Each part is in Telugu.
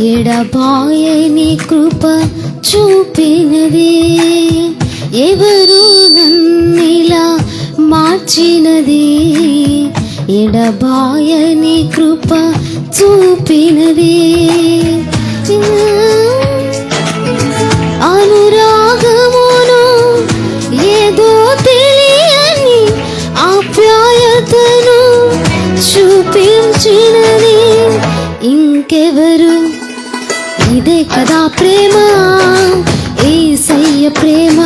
ఎడబాయని కృప చూపినది. ఎవరు నన్నిలా మార్చినది? ఎడబాయని కృప చూపినది. అనురాగమును ఏదో తెలియని ఆప్యాయతను చూపించినది. ఇంకెవరు అదే కదా ప్రేమ? ఏసయ్య ప్రేమ?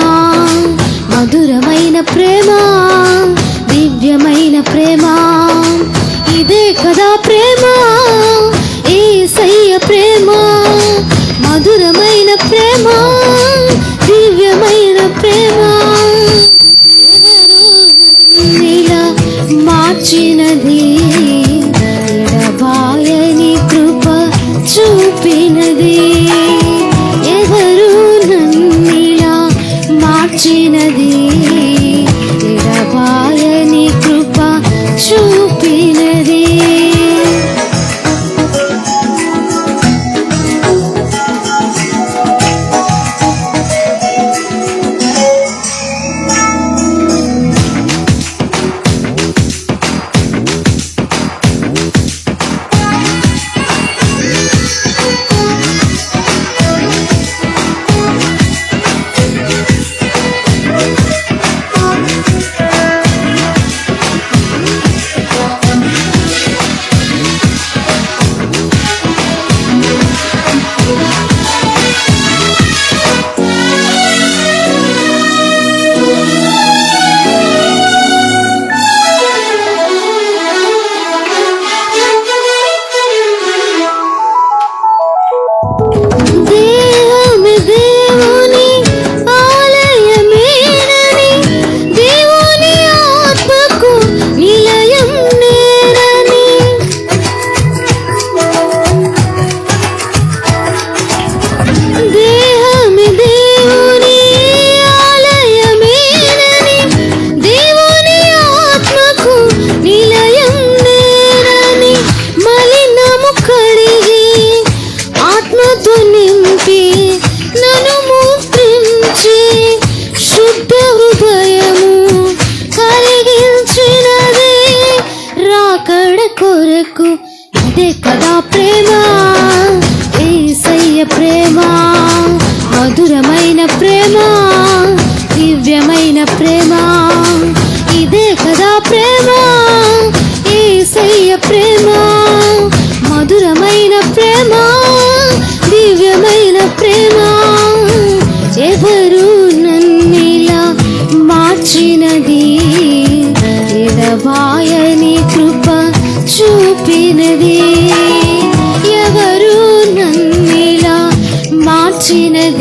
మధురమైన ప్రేమ? దివ్యమైన ప్రేమ? ఇదే కదా ప్రేమ? సయ్య ప్రేమ? మధురమైన ప్రేమ? దివ్యమైన ప్రేమ? మార్చినది బాయని కొరకు. అదే కదా ప్రేమ. ఏ ప్రేమ. వచ్చినది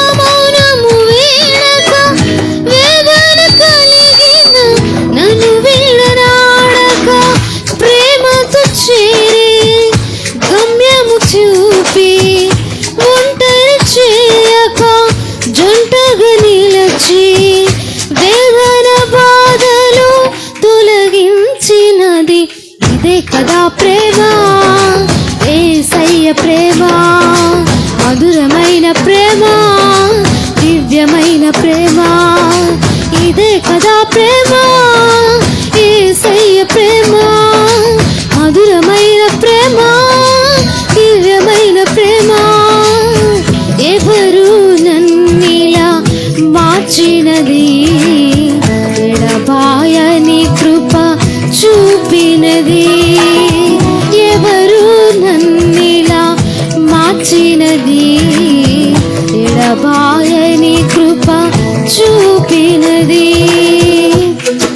Come. అయిన ప్రేమ? ఇదే కదా ప్రేమ? ఏ సయ్య ప్రేమ?